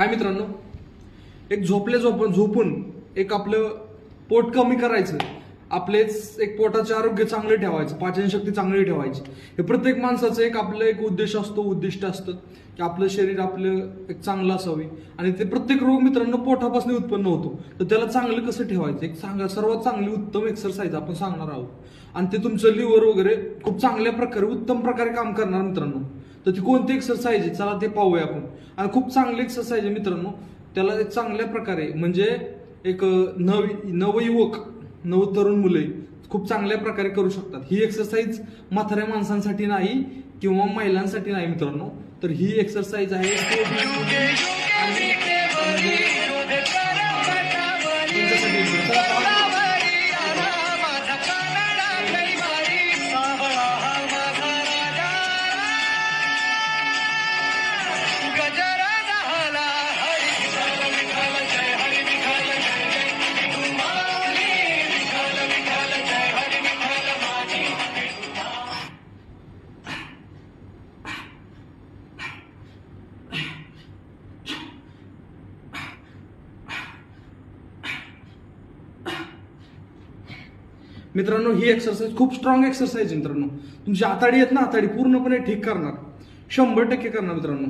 हाय मित्रांनो. एक झोपले झोपून झोपून एक आपलं पोट कमी करायचं. आपलेच एक पोटाचे आरोग्य चांगले ठेवायचं पाचनशक्ती चांगली ठेवायची. हे प्रत्येक माणसाचं एक आपलं एक उद्देश असतो उद्दिष्ट असतं की आपलं शरीर आपलं एक चांगलं असावे. आणि ते प्रत्येक रोग मित्रांनो पोटापासून उत्पन्न होतो. तर त्याला चांगलं कसं ठेवायचं? एक सांगा सर्वात चांगली उत्तम एक्सरसाइज आपण सांगणार आहोत. आणि ते तुमचं लिव्हर वगैरे खूप चांगल्या प्रकारे उत्तम प्रकारे काम करणार मित्रांनो. तर ती कोणती एक्सरसाइज आहे? चला ते पाहूया आपण. आणि खूप चांगली एक्सरसाइज आहे मित्रांनो. त्याला एक चांगल्या प्रकारे म्हणजे एक नव नवयुवक नवतरुण मुले खूप चांगल्या प्रकारे करू शकतात. ही एक्सरसाइज म्हाताऱ्या माणसांसाठी नाही किंवा महिलांसाठी नाही मित्रांनो. तर ही एक्सरसाइज आहे. मित्रांनो ही एक्सरसाइज खूप स्ट्रॉंग एक्सरसाइज आहे मित्रांनो. तुमची आताडी आहेत ना आताडी पूर्णपणे ठीक करणार. शंभर टक्के करणार मित्रांनो.